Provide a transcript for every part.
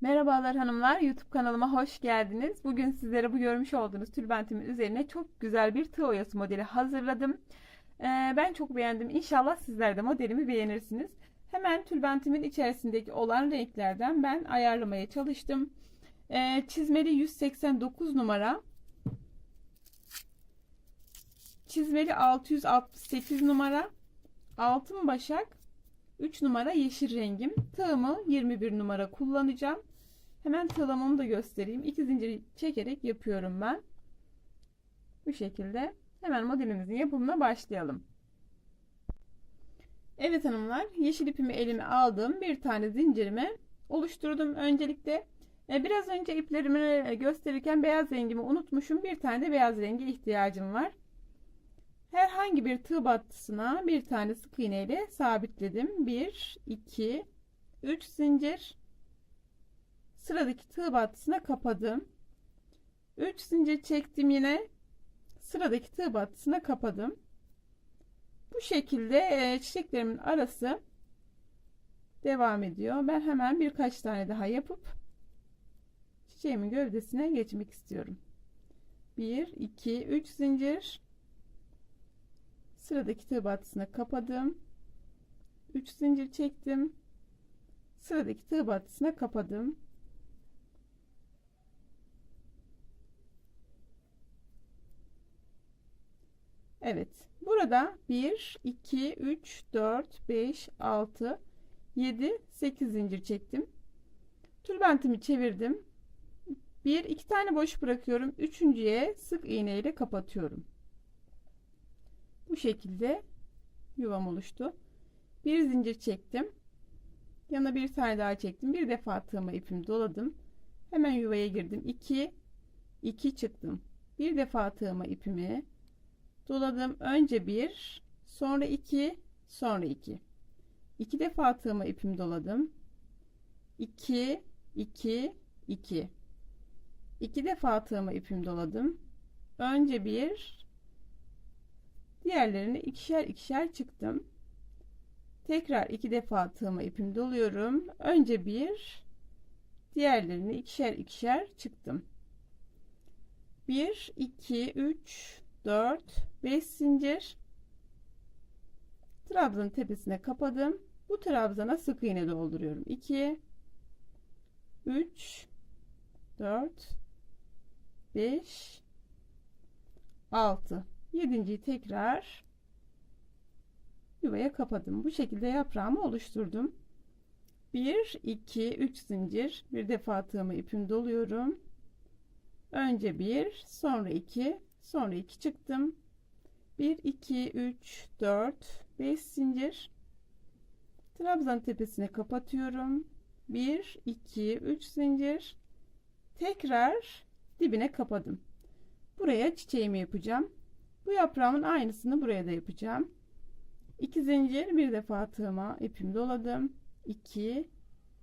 Merhabalar hanımlar, YouTube kanalıma hoş geldiniz. Bugün sizlere bu görmüş olduğunuz tülbentimin üzerine çok güzel bir tığ oyası modeli hazırladım. Ee, ben çok beğendim. İnşallah sizler de modelimi beğenirsiniz. Hemen tülbentimin içerisindeki olan renklerden ben ayarlamaya çalıştım. Ee, çizmeli 189 numara, çizmeli 668 numara, altın başak 3 numara yeşil rengim. Tığımı 21 numara kullanacağım. Hemen tığlamamı da göstereyim. İki zincir çekerek yapıyorum ben. Bu şekilde. Hemen modelimizin yapımına başlayalım. Evet hanımlar. Yeşil ipimi elime aldım. Bir tane zincirimi oluşturdum öncelikle. E, biraz önce iplerimi gösterirken beyaz rengimi unutmuşum. Bir tane de beyaz renge ihtiyacım var. Herhangi bir tığ battısına bir tane sık iğne ile sabitledim. 1, 2, 3 zincir. Sıradaki tığ battısına kapadım. 3 zincir çektim yine. Sıradaki tığ battısına kapadım. Bu şekilde e, çiçeklerimin arası devam ediyor. Ben hemen birkaç tane daha yapıp çiçeğimin gövdesine geçmek istiyorum. 1, 2, 3 zincir. Sıradaki tığ battısına kapadım. 3 zincir çektim. Sıradaki tığ battısına kapadım. Evet. Burada 1, 2, 3, 4, 5, 6, 7, 8 zincir çektim. Tülbentimi çevirdim. 1, 2 tane boş bırakıyorum. Üçüncüye sık iğne ile kapatıyorum. Bu şekilde yuvam oluştu. Bir zincir çektim. Yana bir tane daha çektim. Bir defa tığıma ipimi doladım. Hemen yuvaya girdim. 2 2 çıktım. Bir defa tığıma ipimi doladım. Önce bir, sonra iki, sonra iki. İki defa tığıma ipimi doladım. 2 2 2. İki defa tığıma ipimi doladım. Önce bir, diğerlerini ikişer ikişer çıktım. Tekrar iki defa tığıma ipimi doluyorum. Önce bir, diğerlerini ikişer ikişer çıktım. 1 2 3 4 5 zincir trabzanın tepesine kapadım. Bu trabzana sık iğne dolduruyorum. 2 3 4 5 6 7. tekrar yuvaya kapadım. Bu şekilde yaprağımı oluşturdum. 1 2 3 zincir bir defa tığımı ipimi doluyorum. Önce 1 sonra 2 sonra 2 çıktım. 1 2 3 4 5 zincir trabzan tepesine kapatıyorum. 1 2 3 zincir tekrar dibine kapadım. Buraya çiçeğimi yapacağım. Bu yaprağımın aynısını buraya da yapacağım. 2 zincir bir defa tığıma ipimi doladım. 2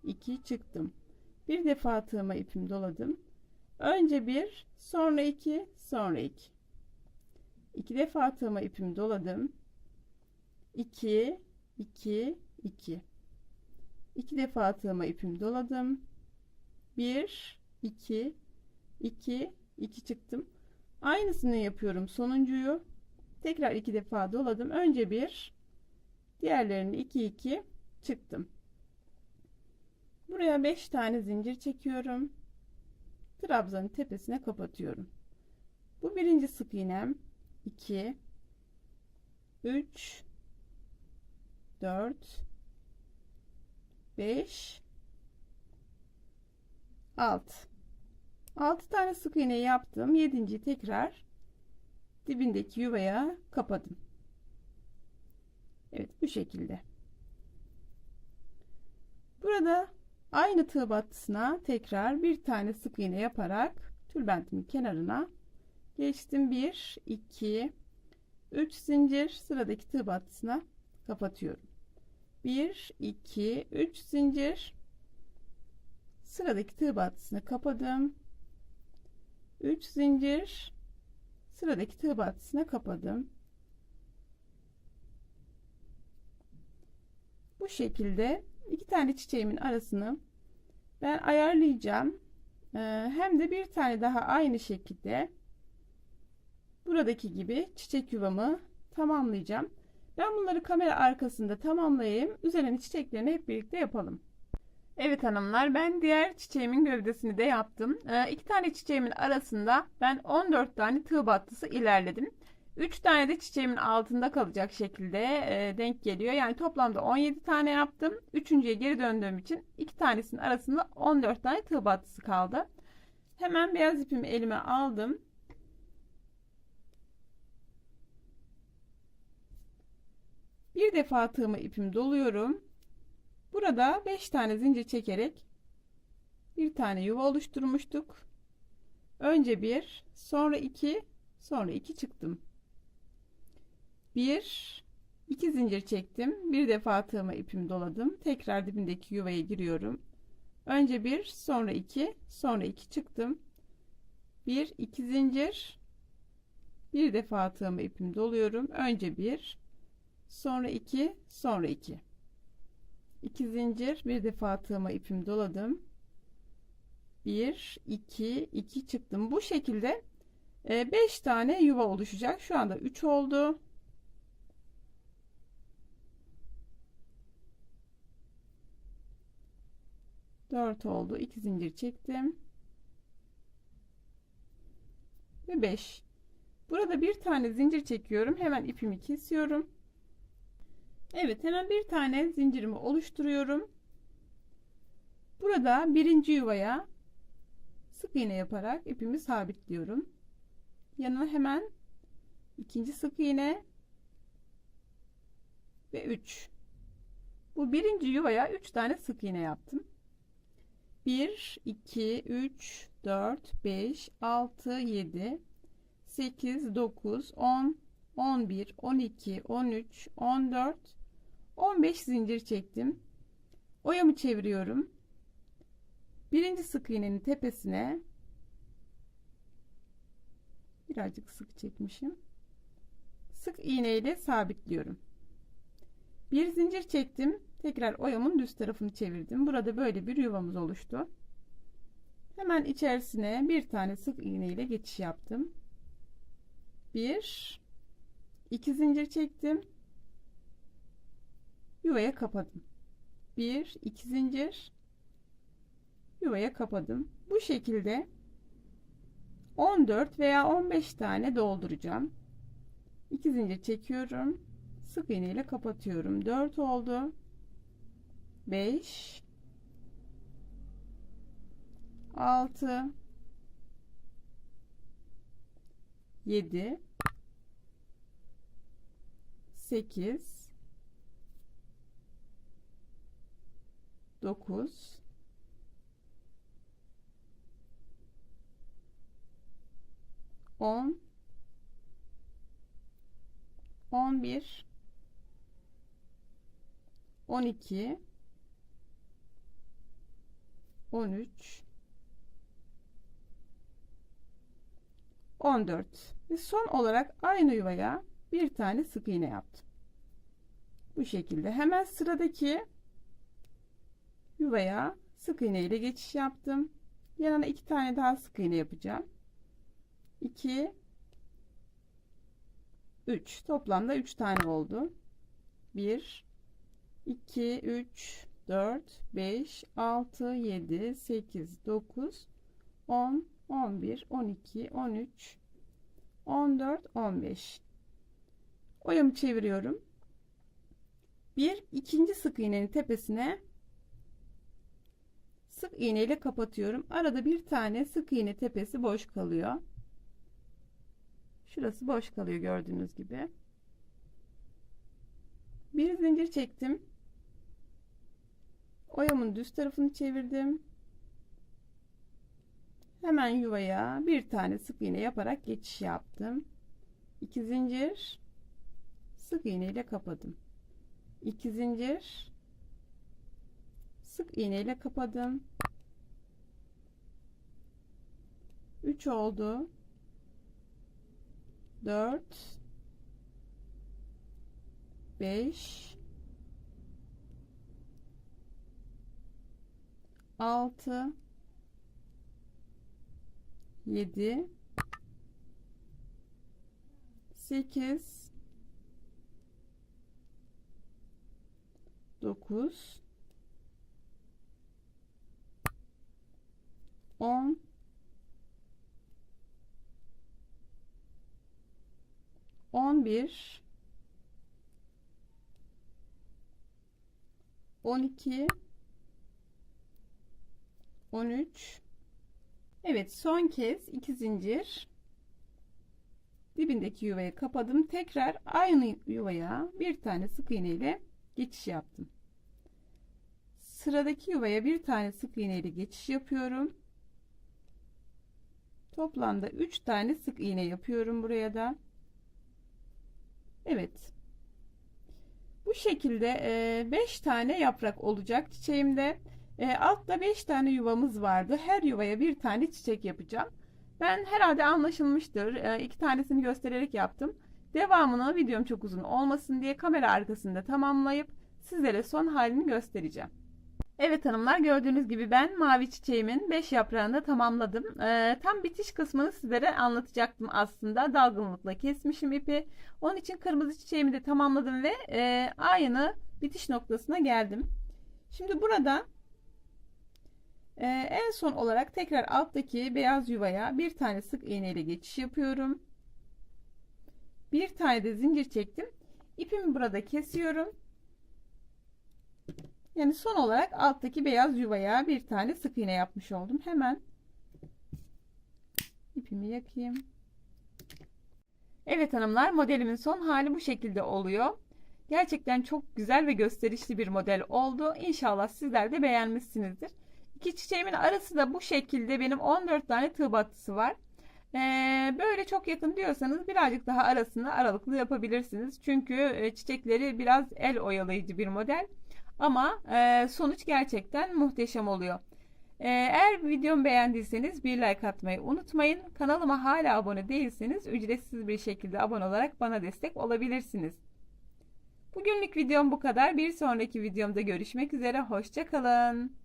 2 çıktım. Bir defa tığıma ipimi doladım. Önce bir, sonra iki, sonra iki. İki defa tığıma ipimi doladım. İki, iki, iki. İki defa tığıma ipimi doladım. Bir, iki, iki, iki çıktım. Aynısını yapıyorum sonuncuyu. Tekrar iki defa doladım. Önce bir, diğerlerini iki iki çıktım. Buraya beş tane zincir çekiyorum trabzanın tepesine kapatıyorum. Bu birinci sık iğnem 2 3 4 5 6 6 tane sık iğne yaptım. 7. tekrar dibindeki yuvaya kapadım. Evet bu şekilde. Burada Aynı tığ battısına tekrar bir tane sık iğne yaparak tülbentimin kenarına geçtim. 1, 2, 3 zincir sıradaki tığ battısına kapatıyorum. 1, 2, 3 zincir sıradaki tığ battısına kapadım. 3 zincir sıradaki tığ battısına kapadım. Bu şekilde iki tane çiçeğimin arasını ben ayarlayacağım. Ee, hem de bir tane daha aynı şekilde buradaki gibi çiçek yuvamı tamamlayacağım. Ben bunları kamera arkasında tamamlayayım. Üzerine çiçeklerini hep birlikte yapalım. Evet hanımlar ben diğer çiçeğimin gövdesini de yaptım. Ee, iki tane çiçeğimin arasında ben 14 tane tığ battısı ilerledim. 3 tane de çiçeğimin altında kalacak şekilde e, denk geliyor. Yani toplamda 17 tane yaptım. Üçüncüye geri döndüğüm için iki tanesinin arasında 14 tane tığ battısı kaldı. Hemen beyaz ipimi elime aldım. Bir defa tığımı ipimi doluyorum. Burada 5 tane zincir çekerek bir tane yuva oluşturmuştuk. Önce bir, sonra iki, sonra iki çıktım. Bir, iki zincir çektim. Bir defa tığıma ipimi doladım. Tekrar dibindeki yuvaya giriyorum. Önce bir, sonra iki, sonra iki çıktım. Bir, iki zincir. Bir defa tığıma ipimi doluyorum. Önce bir, sonra iki, sonra iki. 2 zincir bir defa tığıma ipimi doladım 1 2 2 çıktım bu şekilde 5 e, tane yuva oluşacak şu anda 3 oldu Dört oldu. 2 zincir çektim. Ve 5. Burada bir tane zincir çekiyorum. Hemen ipimi kesiyorum. Evet hemen bir tane zincirimi oluşturuyorum. Burada birinci yuvaya sık iğne yaparak ipimi sabitliyorum. Yanına hemen ikinci sık iğne ve 3. Bu birinci yuvaya 3 tane sık iğne yaptım. 1 2 3 4 5 6 7 8 9 10 11 12 13 14 15 zincir çektim. Oyamı çeviriyorum. Birinci sık iğnenin tepesine birazcık sık çekmişim. Sık iğne ile sabitliyorum. Bir zincir çektim. Tekrar oyamın düz tarafını çevirdim. Burada böyle bir yuvamız oluştu. Hemen içerisine bir tane sık iğne ile geçiş yaptım. Bir, iki zincir çektim yuvaya kapadım. 1 2 zincir yuvaya kapadım. Bu şekilde 14 veya 15 tane dolduracağım. 2 zincir çekiyorum. Sık iğne ile kapatıyorum. 4 oldu. 5 6 7 8 9 10 11 12 13 14 ve son olarak aynı yuvaya bir tane sık iğne yaptım. Bu şekilde. Hemen sıradaki yuvaya sık iğne ile geçiş yaptım. Yanına iki tane daha sık iğne yapacağım. 2 3 toplamda 3 tane oldu. 1 2 3 4 5 6 7 8 9 10 11 12 13 14 15 oyamı çeviriyorum. Bir ikinci sık iğnenin tepesine sık iğne ile kapatıyorum. Arada bir tane sık iğne tepesi boş kalıyor. Şurası boş kalıyor gördüğünüz gibi. Bir zincir çektim. Oyamın düz tarafını çevirdim. Hemen yuvaya bir tane sık iğne yaparak geçiş yaptım. 2 zincir sık iğne ile kapadım. 2 zincir sık iğne ile kapadım. 3 oldu. 4 5 6 7 8 9 10 11 12 13 Evet son kez iki zincir. Dibindeki yuvayı kapadım. Tekrar aynı yuvaya bir tane sık iğne ile geçiş yaptım. Sıradaki yuvaya bir tane sık iğne ile geçiş yapıyorum toplamda 3 tane sık iğne yapıyorum buraya da Evet bu şekilde 5 tane yaprak olacak çiçeğimde e, altta 5 tane yuvamız vardı. Her yuvaya bir tane çiçek yapacağım. Ben herhalde anlaşılmıştır. E, iki tanesini göstererek yaptım. Devamını videom çok uzun olmasın diye kamera arkasında tamamlayıp sizlere son halini göstereceğim. Evet hanımlar gördüğünüz gibi ben mavi çiçeğimin 5 yaprağını tamamladım. Ee, tam bitiş kısmını sizlere anlatacaktım aslında. Dalgınlıkla kesmişim ipi. Onun için kırmızı çiçeğimi de tamamladım ve e, aynı bitiş noktasına geldim. Şimdi burada ee, en son olarak tekrar alttaki beyaz yuvaya bir tane sık iğne ile geçiş yapıyorum. Bir tane de zincir çektim. İpimi burada kesiyorum. Yani son olarak alttaki beyaz yuvaya bir tane sık iğne yapmış oldum. Hemen ipimi yakayım. Evet hanımlar modelimin son hali bu şekilde oluyor. Gerçekten çok güzel ve gösterişli bir model oldu. İnşallah sizler de beğenmişsinizdir. İki çiçeğimin arası da bu şekilde benim 14 tane tığ battısı var. Ee, böyle çok yakın diyorsanız birazcık daha arasını aralıklı yapabilirsiniz. Çünkü e, çiçekleri biraz el oyalayıcı bir model. Ama e, sonuç gerçekten muhteşem oluyor. E, eğer videomu beğendiyseniz bir like atmayı unutmayın. Kanalıma hala abone değilseniz ücretsiz bir şekilde abone olarak bana destek olabilirsiniz. Bugünlük videom bu kadar. Bir sonraki videomda görüşmek üzere. Hoşçakalın.